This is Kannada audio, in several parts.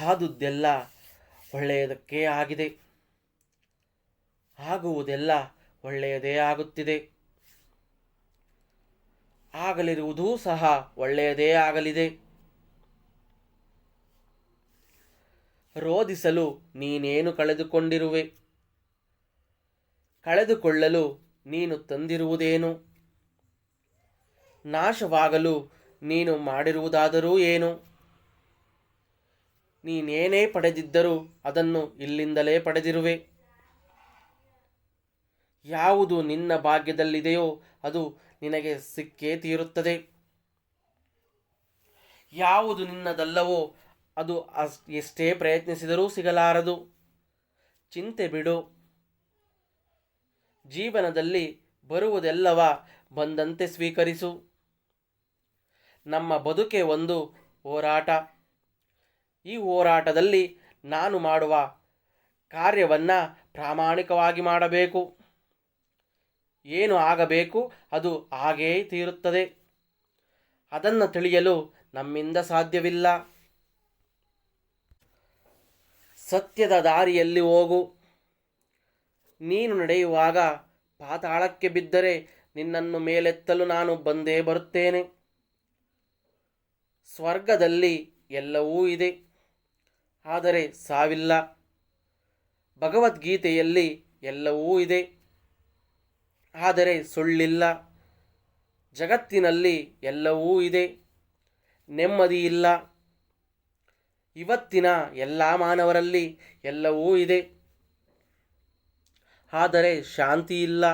ಆದುದೆಲ್ಲ ಒಳ್ಳೆಯದಕ್ಕೇ ಆಗಿದೆ. ಆಗುವುದೆಲ್ಲ ಒಳ್ಳೆಯದೇ ಆಗುತ್ತಿದೆ. ಆಗಲಿರುವುದೂ ಸಹ ಒಳ್ಳೆಯದೇ ಆಗಲಿದೆ. ರೋಧಿಸಲು ನೀನೇನು ಕಳೆದುಕೊಂಡಿರುವೆ? ಕಳೆದುಕೊಳ್ಳಲು ನೀನು ತಂದಿರುವುದೇನು? ನಾಶವಾಗಲು ನೀನು ಮಾಡಿರುವುದಾದರೂ ಏನು? ನೀನೇನೇ ಪಡೆದಿದ್ದರೂ ಅದನ್ನು ಇಲ್ಲಿಂದಲೇ ಪಡೆದಿರುವೆ. ಯಾವುದು ನಿನ್ನ ಭಾಗ್ಯದಲ್ಲಿದೆಯೋ ಅದು ನಿನಗೆ ಸಿಕ್ಕೇ ತೀರುತ್ತದೆ. ಯಾವುದು ನಿನ್ನದಲ್ಲವೋ ಅದು ಅಸ್, ಎಷ್ಟೇ ಪ್ರಯತ್ನಿಸಿದರೂ ಸಿಗಲಾರದು. ಚಿಂತೆ ಬಿಡು. ಜೀವನದಲ್ಲಿ ಬರುವುದೆಲ್ಲವ ಬಂದಂತೆ ಸ್ವೀಕರಿಸು. ನಮ್ಮ ಬದುಕೆ ಒಂದು ಹೋರಾಟ. ಈ ಹೋರಾಟದಲ್ಲಿ ನಾನು ಮಾಡುವ ಕಾರ್ಯವನ್ನು ಪ್ರಾಮಾಣಿಕವಾಗಿ ಮಾಡಬೇಕು. ಏನು ಆಗಬೇಕು ಅದು ಹಾಗೇ ತೀರುತ್ತದೆ. ಅದನ್ನು ತಿಳಿಯಲು ನಮ್ಮಿಂದ ಸಾಧ್ಯವಿಲ್ಲ. ಸತ್ಯದ ದಾರಿಯಲ್ಲಿ ಹೋಗು. ನೀನು ನಡೆಯುವಾಗ ಪಾತಾಳಕ್ಕೆ ಬಿದ್ದರೆ ನಿನ್ನನ್ನು ಮೇಲೆತ್ತಲು ನಾನು ಬಂದೇ ಬರುತ್ತೇನೆ. ಸ್ವರ್ಗದಲ್ಲಿ ಎಲ್ಲವೂ ಇದೆ. ಆದರೆ ಸಾವಿಲ್ಲ. ಭಗವದ್ಗೀತೆಯಲ್ಲಿ ಎಲ್ಲವೂ ಇದೆ. ಆದರೆ ಸುಳ್ಳಿಲ್ಲ. ಜಗತ್ತಿನಲ್ಲಿ ಎಲ್ಲವೂ ಇದೆ. ನೆಮ್ಮದಿ ಇಲ್ಲ. ಇವತ್ತಿನ ಎಲ್ಲ ಮಾನವರಲ್ಲಿ ಎಲ್ಲವೂ ಇದೆ. ಆದರೆ ಶಾಂತಿ ಇಲ್ಲ.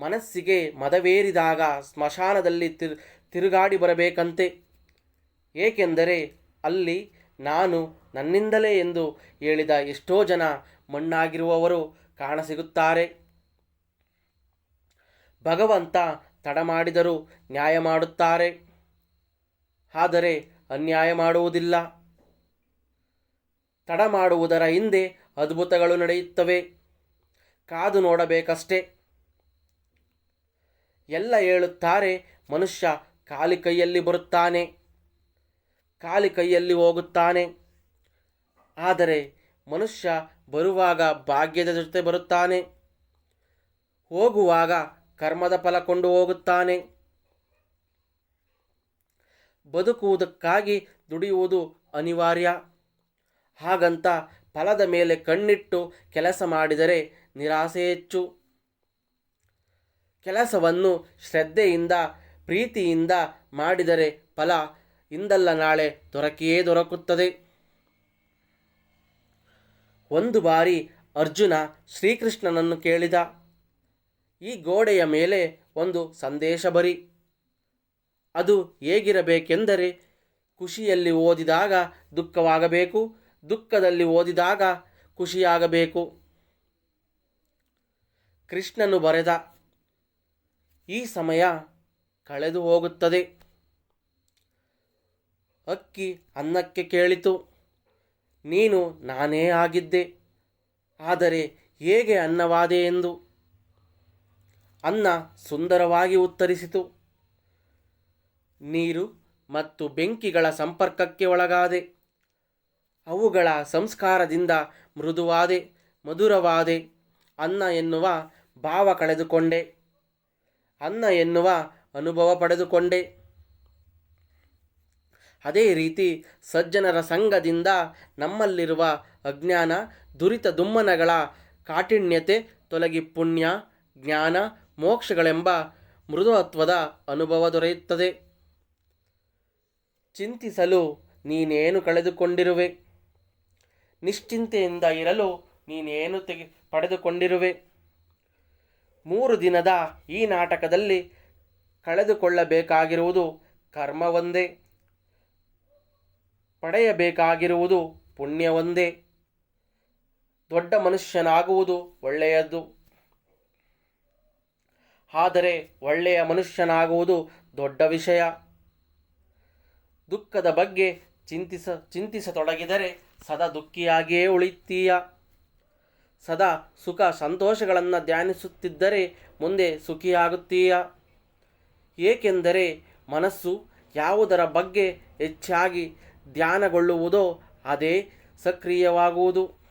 ಮನಸ್ಸಿಗೆ ಮದವೇರಿದಾಗ ಸ್ಮಶಾನದಲ್ಲಿ ತಿರು, ತಿರುಗಾಡಿ ಬರಬೇಕಂತೆ. ಏಕೆಂದರೆ ಅಲ್ಲಿ ನಾನು ನನ್ನಿಂದಲೇ ಎಂದು ಹೇಳಿದ ಎಷ್ಟೋ ಜನ ಮಣ್ಣಾಗಿರುವವರು ಕಾಣಸಿಗುತ್ತಾರೆ. ಭಗವಂತ ತಡ ಮಾಡಿದರೂ ನ್ಯಾಯ ಮಾಡುತ್ತಾರೆ. ಆದರೆ ಅನ್ಯಾಯ ಮಾಡುವುದಿಲ್ಲ. ತಡ ಮಾಡುವುದರ ಹಿಂದೆ ಅದ್ಭುತಗಳು ನಡೆಯುತ್ತವೆ. ಕಾದು ನೋಡಬೇಕಷ್ಟೆ. ಎಲ್ಲ ಹೇಳುತ್ತಾರೆ, ಮನುಷ್ಯ ಖಾಲಿ ಕೈಯಲ್ಲಿ ಬರುತ್ತಾನೆ. ಖಾಲಿ ಕೈಯಲ್ಲಿ ಹೋಗುತ್ತಾನೆ. ಆದರೆ ಮನುಷ್ಯ ಬರುವಾಗ ಭಾಗ್ಯದ ಜೊತೆ ಬರುತ್ತಾನೆ. ಹೋಗುವಾಗ ಕರ್ಮದ ಫಲ ಕೊಂಡು ಹೋಗುತ್ತಾನೆ. ಬದುಕುವುದಕ್ಕಾಗಿ ದುಡಿಯುವುದು ಅನಿವಾರ್ಯ. ಹಾಗಂತ ಫಲದ ಮೇಲೆ ಕಣ್ಣಿಟ್ಟು ಕೆಲಸ ಮಾಡಿದರೆ ನಿರಾಸೆ ಹೆಚ್ಚು. ಕೆಲಸವನ್ನು ಶ್ರದ್ಧೆಯಿಂದ, ಪ್ರೀತಿಯಿಂದ ಮಾಡಿದರೆ ಫಲ ಇಂದಲ್ಲ ನಾಳೆ ದೊರಕಿಯೇ ದೊರಕುತ್ತದೆ. ಒಂದು ಬಾರಿ ಅರ್ಜುನ ಶ್ರೀಕೃಷ್ಣನನ್ನು ಕೇಳಿದ. ಈ ಗೋಡೆಯ ಮೇಲೆ ಒಂದು ಸಂದೇಶ ಬರಿ. ಅದು ಹೇಗಿರಬೇಕೆಂದರೆ ಖುಷಿಯಲ್ಲಿ ಓದಿದಾಗ ದುಃಖವಾಗಬೇಕು, ದುಃಖದಲ್ಲಿ ಓದಿದಾಗ ಖುಷಿಯಾಗಬೇಕು. ಕೃಷ್ಣನು ಬರೆದ, ಈ ಸಮಯ ಕಳೆದು ಹೋಗುತ್ತದೆ. ಅಕ್ಕಿ ಅನ್ನಕ್ಕೆ ಕೇಳಿತು. ನೀನು ನಾನೇ ಆಗಿದ್ದೆ. ಆದರೆ ಹೇಗೆ ಅನ್ನವಾದೆ ಎಂದು? ಅನ್ನ ಸುಂದರವಾಗಿ ಉತ್ತರಿಸಿತು. ನೀರು ಮತ್ತು ಬೆಂಕಿಗಳ ಸಂಪರ್ಕಕ್ಕೆ ಒಳಗಾದೆ. ಅವುಗಳ ಸಂಸ್ಕಾರದಿಂದ ಮೃದುವಾದೆ, ಮಧುರವಾದೆ ಅನ್ನ ಎನ್ನುವ ಭಾವ ಕಳೆದುಕೊಂಡೆ. ಅನ್ನ ಎನ್ನುವ ಅನುಭವ ಪಡೆದುಕೊಂಡೆ. ಅದೇ ರೀತಿ ಸಜ್ಜನರ ಸಂಘದಿಂದ ನಮ್ಮಲ್ಲಿರುವ ಅಜ್ಞಾನ, ದುರಿತ ದುಮ್ಮನಗಳ ಕಾಠಿಣ್ಯತೆ, ತೊಲಗಿ ಪುಣ್ಯ, ಜ್ಞಾನ, ಮೋಕ್ಷಗಳೆಂಬ ಮೃದುತ್ವದ ಅನುಭವ ದೊರೆಯುತ್ತದೆ. ಚಿಂತಿಸಲು ನೀನೇನು ಕಳೆದುಕೊಂಡಿರುವೆ? ನಿಶ್ಚಿಂತೆಯಿಂದ ಇರಲು ನೀನೇನು ತೆಗೆ, ಪಡೆದುಕೊಂಡಿರುವೆ? ಮೂರು ದಿನದ ಈ ನಾಟಕದಲ್ಲಿ ಕಳೆದುಕೊಳ್ಳಬೇಕಾಗಿರುವುದು ಕರ್ಮವೊಂದೇ. ಪಡೆಯಬೇಕಾಗಿರುವುದು ಪುಣ್ಯವೊಂದೇ. ದೊಡ್ಡ ಮನುಷ್ಯನಾಗುವುದು ಒಳ್ಳೆಯದು. ಆದರೆ ಒಳ್ಳೆಯ ಮನುಷ್ಯನಾಗುವುದು ದೊಡ್ಡ ವಿಷಯ. ದುಃಖದ ಬಗ್ಗೆ ಚಿಂತಿಸ, ಚಿಂತಿಸತೊಡಗಿದರೆ ಸದಾ ದುಃಖಿಯಾಗಿಯೇ ಉಳಿತೀಯ ಸದಾ ಸುಖ ಸಂತೋಷಗಳನ್ನು ಧ್ಯಾನಿಸುತ್ತಿದ್ದರೆ ಮುಂದೆ ಸುಖಿಯಾಗುತ್ತೀಯ. ಏಕೆಂದರೆ ಮನಸ್ಸು ಯಾವುದರ ಬಗ್ಗೆ ಹೆಚ್ಚಾಗಿ ಧ್ಯಾನಗೊಳ್ಳುವುದೋ ಅದೇ ಸಕ್ರಿಯವಾಗುವುದು.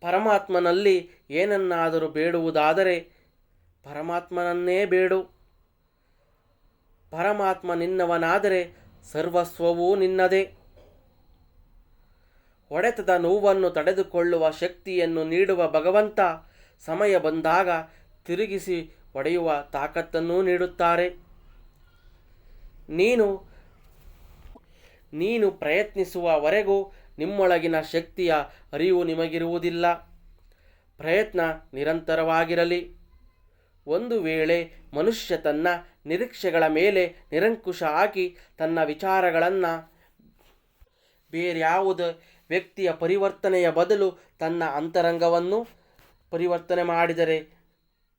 ಪರಮಾತ್ಮನಲ್ಲಿ ಏನನ್ನಾದರೂ ಬೇಡುವುದಾದರೆ ಪರಮಾತ್ಮನನ್ನೇ ಬೇಡು. ಪರಮಾತ್ಮ ನಿನ್ನವನಾದರೆ ಸರ್ವಸ್ವವೂ ನಿನ್ನದೇ. ಒಡೆತದ ನೋವನ್ನು ತಡೆದುಕೊಳ್ಳುವ ಶಕ್ತಿಯನ್ನು ನೀಡುವ ಭಗವಂತ ಸಮಯ ಬಂದಾಗ ತಿರುಗಿಸಿ ಒಡೆಯುವ ತಾಕತ್ತನ್ನೂ ನೀಡುತ್ತಾರೆ. ನೀನು ನೀನು ಪ್ರಯತ್ನಿಸುವವರೆಗೂ ನಿಮ್ಮೊಳಗಿನ ಶಕ್ತಿಯ ಅರಿವು ನಿಮಗಿರುವುದಿಲ್ಲ. ಪ್ರಯತ್ನ ನಿರಂತರವಾಗಿರಲಿ. ಒಂದು ವೇಳೆ ಮನುಷ್ಯ ತನ್ನ ನಿರೀಕ್ಷೆಗಳ ಮೇಲೆ ನಿರಂಕುಶ ಹಾಕಿ ತನ್ನ ವಿಚಾರಗಳನ್ನು ಬೇರ್ಯಾವುದೇ ವ್ಯಕ್ತಿಯ ಪರಿವರ್ತನೆಯ ಬದಲು ತನ್ನ ಅಂತರಂಗವನ್ನು ಪರಿವರ್ತನೆ ಮಾಡಿದರೆ,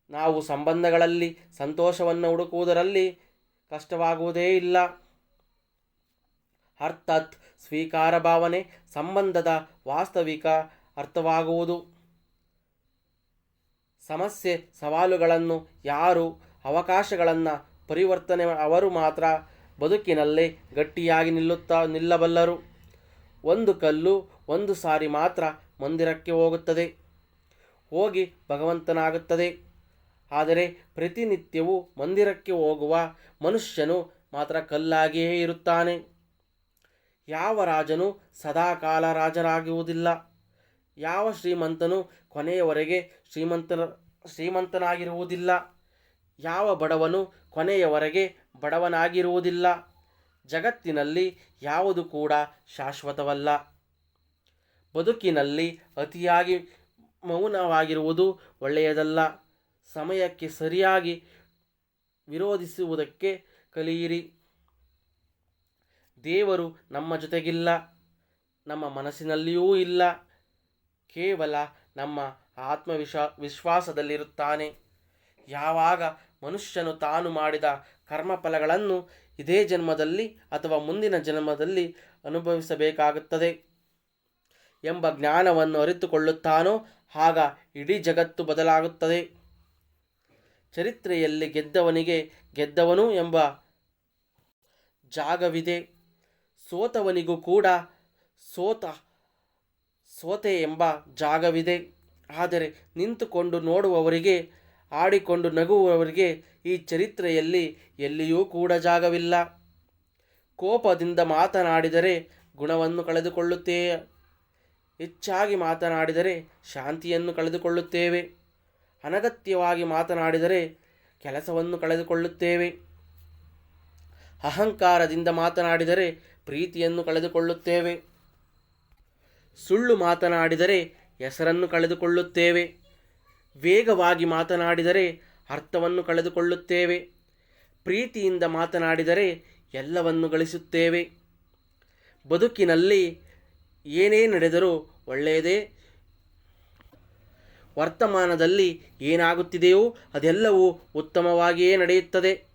ನಾವು ಸಂಬಂಧಗಳಲ್ಲಿ ಸಂತೋಷವನ್ನು ಹುಡುಕುವುದರಲ್ಲಿ ಕಷ್ಟವಾಗುವುದೇ ಇಲ್ಲ. ಅರ್ಥಾತ್ ಸ್ವೀಕಾರ ಭಾವನೆ ಸಂಬಂಧದ ವಾಸ್ತವಿಕ ಅರ್ಥವಾಗುವುದು. ಸಮಸ್ಯೆ ಸವಾಲುಗಳನ್ನು ಯಾರು ಅವಕಾಶಗಳನ್ನು ಪರಿವರ್ತನೆ ಅವರು ಮಾತ್ರ ಬದುಕಿನಲ್ಲಿ ಗಟ್ಟಿಯಾಗಿ ನಿಲ್ಲುತ್ತಾ ನಿಲ್ಲಬಲ್ಲರು. ಒಂದು ಕಲ್ಲು ಒಂದು ಸಾರಿ ಮಾತ್ರ ಮಂದಿರಕ್ಕೆ ಹೋಗುತ್ತದೆ. ಹೋಗಿ ಭಗವಂತನಾಗುತ್ತದೆ. ಆದರೆ ಪ್ರತಿನಿತ್ಯವೂ ಮಂದಿರಕ್ಕೆ ಹೋಗುವ ಮನುಷ್ಯನು ಮಾತ್ರ ಕಲ್ಲಾಗಿಯೇ ಇರುತ್ತಾನೆ. ಯಾವ ರಾಜನು ಸದಾಕಾಲ ರಾಜರಾಗುವುದಿಲ್ಲ ಯಾವ ಶ್ರೀಮಂತನು ಕೊನೆಯವರೆಗೆ ಶ್ರೀಮಂತ ಶ್ರೀಮಂತನಾಗಿರುವುದಿಲ್ಲ. ಯಾವ ಬಡವನು ಕೊನೆಯವರೆಗೆ ಬಡವನಾಗಿರುವುದಿಲ್ಲ. ಜಗತ್ತಿನಲ್ಲಿ ಯಾವುದು ಕೂಡ ಶಾಶ್ವತವಲ್ಲ. ಬದುಕಿನಲ್ಲಿ ಅತಿಯಾಗಿ ಮೌನವಾಗಿರುವುದು ಒಳ್ಳೆಯದಲ್ಲ. ಸಮಯಕ್ಕೆ ಸರಿಯಾಗಿ ವಿರೋಧಿಸುವುದಕ್ಕೆ ಕಲಿಯಿರಿ. ದೇವರು ನಮ್ಮ ಜೊತೆಗಿಲ್ಲ, ನಮ್ಮ ಮನಸ್ಸಿನಲ್ಲಿಯೂ ಇಲ್ಲ, ಕೇವಲ ನಮ್ಮ ಆತ್ಮವಿಶ್ವಾ, ವಿಶ್ವಾಸದಲ್ಲಿರುತ್ತಾನೆ. ಯಾವಾಗ ಮನುಷ್ಯನು ತಾನು ಮಾಡಿದ ಕರ್ಮಫಲಗಳನ್ನು ಇದೇ ಜನ್ಮದಲ್ಲಿ ಅಥವಾ ಮುಂದಿನ ಜನ್ಮದಲ್ಲಿ ಅನುಭವಿಸಬೇಕಾಗುತ್ತದೆ ಎಂಬ ಜ್ಞಾನವನ್ನು ಅರಿತುಕೊಳ್ಳುತ್ತಾನೋ, ಆಗ ಇಡೀ ಜಗತ್ತು ಬದಲಾಗುತ್ತದೆ. ಚರಿತ್ರೆಯಲ್ಲಿ ಗೆದ್ದವನಿಗೆ ಗೆದ್ದವನು ಎಂಬ ಜಾಗವಿದೆ. ಸೋತವನಿಗೂ ಕೂಡ ಸೋತ, ಸೋತೆ ಎಂಬ ಜಾಗವಿದೆ. ಆದರೆ ನಿಂತುಕೊಂಡು ನೋಡುವವರಿಗೆ, ಆಡಿಕೊಂಡು ನಗುವವರಿಗೆ ಈ ಚರಿತ್ರೆಯಲ್ಲಿ ಎಲ್ಲಿಯೂ ಕೂಡ ಜಾಗವಿಲ್ಲ. ಕೋಪದಿಂದ ಮಾತನಾಡಿದರೆ ಗುಣವನ್ನು ಕಳೆದುಕೊಳ್ಳುತ್ತೇ, ಹೆಚ್ಚಾಗಿ ಮಾತನಾಡಿದರೆ ಶಾಂತಿಯನ್ನು ಕಳೆದುಕೊಳ್ಳುತ್ತೇವೆ. ಅನಗತ್ಯವಾಗಿ ಮಾತನಾಡಿದರೆ ಕೆಲಸವನ್ನು ಕಳೆದುಕೊಳ್ಳುತ್ತೇವೆ. ಅಹಂಕಾರದಿಂದ ಮಾತನಾಡಿದರೆ ಪ್ರೀತಿಯನ್ನು ಕಳೆದುಕೊಳ್ಳುತ್ತೇವೆ. ಸುಳ್ಳು ಮಾತನಾಡಿದರೆ ಹೆಸರನ್ನು ಕಳೆದುಕೊಳ್ಳುತ್ತೇವೆ. ವೇಗವಾಗಿ ಮಾತನಾಡಿದರೆ ಅರ್ಥವನ್ನು ಕಳೆದುಕೊಳ್ಳುತ್ತೇವೆ. ಪ್ರೀತಿಯಿಂದ ಮಾತನಾಡಿದರೆ ಎಲ್ಲವನ್ನು ಗಳಿಸುತ್ತೇವೆ. ಬದುಕಿನಲ್ಲಿ ಏನೇ ನಡೆದರೂ ಒಳ್ಳೆಯದೇ. ವರ್ತಮಾನದಲ್ಲಿ ಏನಾಗುತ್ತಿದೆಯೋ ಅದೆಲ್ಲವೂ ಉತ್ತಮವಾಗಿಯೇ ನಡೆಯುತ್ತದೆ.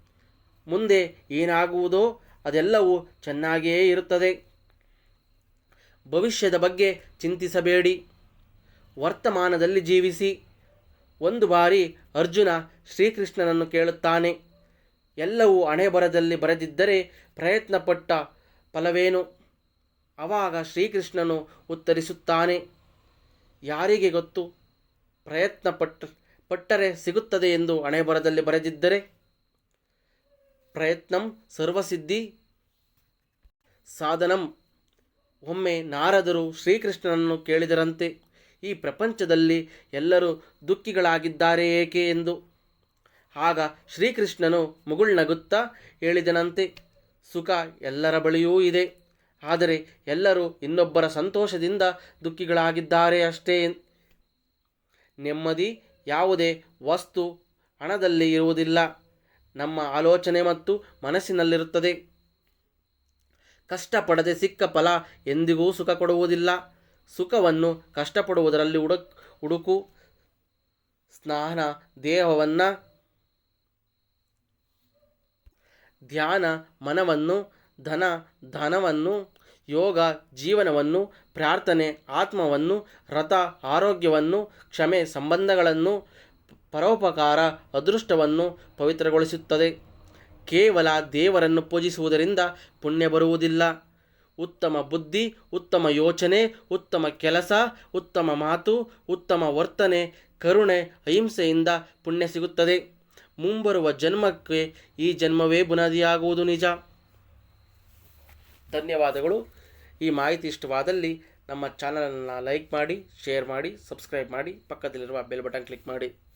ಮುಂದೆ ಏನಾಗುವುದೋ ಅದೆಲ್ಲವೂ ಚೆನ್ನಾಗಿಯೇ ಇರುತ್ತದೆ. ಭವಿಷ್ಯದ ಬಗ್ಗೆ ಚಿಂತಿಸಬೇಡಿ. ವರ್ತಮಾನದಲ್ಲಿ ಜೀವಿಸಿ. ಒಂದು ಬಾರಿ ಅರ್ಜುನ ಶ್ರೀಕೃಷ್ಣನನ್ನು ಕೇಳುತ್ತಾನೆ. ಎಲ್ಲವೂ ಅಣೆಬರದಲ್ಲಿ ಬರೆದಿದ್ದರೆ ಪ್ರಯತ್ನಪಟ್ಟ ಫಲವೇನು? ಆವಾಗ ಶ್ರೀಕೃಷ್ಣನು ಉತ್ತರಿಸುತ್ತಾನೆ. ಯಾರಿಗೆ ಗೊತ್ತು? ಪ್ರಯತ್ನ ಪಟ್ಟ ಪಟ್ಟರೆ ಸಿಗುತ್ತದೆ ಎಂದು ಅಣೆಬರದಲ್ಲಿ ಬರೆದಿದ್ದರೆ ಪ್ರಯತ್ನಂ ಸರ್ವಸಿದ್ಧಿ ಸಾಧನಂ. ಒಮ್ಮೆ ನಾರದರು ಶ್ರೀಕೃಷ್ಣನನ್ನು ಕೇಳಿದರಂತೆ, ಈ ಪ್ರಪಂಚದಲ್ಲಿ ಎಲ್ಲರೂ ದುಃಖಿಗಳಾಗಿದ್ದಾರೆ ಏಕೆ ಎಂದು. ಆಗ ಶ್ರೀಕೃಷ್ಣನು ಮುಗುಳ್ನಗುತ್ತಾ ಹೇಳಿದನಂತೆ, ಸುಖ ಎಲ್ಲರ ಬಳಿಯೂ ಇದೆ, ಆದರೆ ಎಲ್ಲರೂ ಇನ್ನೊಬ್ಬರ ಸಂತೋಷದಿಂದ ದುಃಖಿಗಳಾಗಿದ್ದಾರೆ ಅಷ್ಟೇ. ನೆಮ್ಮದಿ ಯಾವುದೇ ವಸ್ತು ಹಣದಲ್ಲಿ ಇರುವುದಿಲ್ಲ. ನಮ್ಮ ಆಲೋಚನೆ ಮತ್ತು ಮನಸ್ಸಿನಲ್ಲಿರುತ್ತದೆ. ಕಷ್ಟಪಡದೆ ಸಿಕ್ಕ ಫಲ ಎಂದಿಗೂ ಸುಖ ಕೊಡುವುದಿಲ್ಲ. ಸುಖವನ್ನು ಕಷ್ಟಪಡುವುದರಲ್ಲಿ ಹುಡುಕ್ ಹುಡುಕು ಸ್ನಾನ, ದೇಹವನ್ನು, ಧ್ಯಾನ, ಮನವನ್ನು, ಧನ, ಧನವನ್ನು, ಯೋಗ, ಜೀವನವನ್ನು, ಪ್ರಾರ್ಥನೆ, ಆತ್ಮವನ್ನು, ರಥ, ಆರೋಗ್ಯವನ್ನು, ಕ್ಷಮೆ, ಸಂಬಂಧಗಳನ್ನು ಪರೋಪಕಾರ ಅದೃಷ್ಟವನ್ನು ಪವಿತ್ರಗೊಳಿಸುತ್ತದೆ. ಕೇವಲ ದೇವರನ್ನು ಪೂಜಿಸುವುದರಿಂದ ಪುಣ್ಯ ಬರುವುದಿಲ್ಲ. ಉತ್ತಮ ಬುದ್ಧಿ, ಉತ್ತಮ ಯೋಚನೆ, ಉತ್ತಮ ಕೆಲಸ, ಉತ್ತಮ ಮಾತು, ಉತ್ತಮ ವರ್ತನೆ, ಕರುಣೆ, ಅಹಿಂಸೆಯಿಂದ ಪುಣ್ಯ ಸಿಗುತ್ತದೆ. ಮುಂಬರುವ ಜನ್ಮಕ್ಕೆ ಈ ಜನ್ಮವೇ ಬುನಾದಿಯಾಗುವುದು ನಿಜ. ಧನ್ಯವಾದಗಳು. ಈ ಮಾಹಿತಿ ಇಷ್ಟವಾದಲ್ಲಿ ನಮ್ಮ ಚಾನಲನ್ನು ಲೈಕ್ ಮಾಡಿ, ಶೇರ್ ಮಾಡಿ, ಸಬ್ಸ್ಕ್ರೈಬ್ ಮಾಡಿ, ಪಕ್ಕದಲ್ಲಿರುವ ಬೆಲ್ ಬಟನ್ ಕ್ಲಿಕ್ ಮಾಡಿ.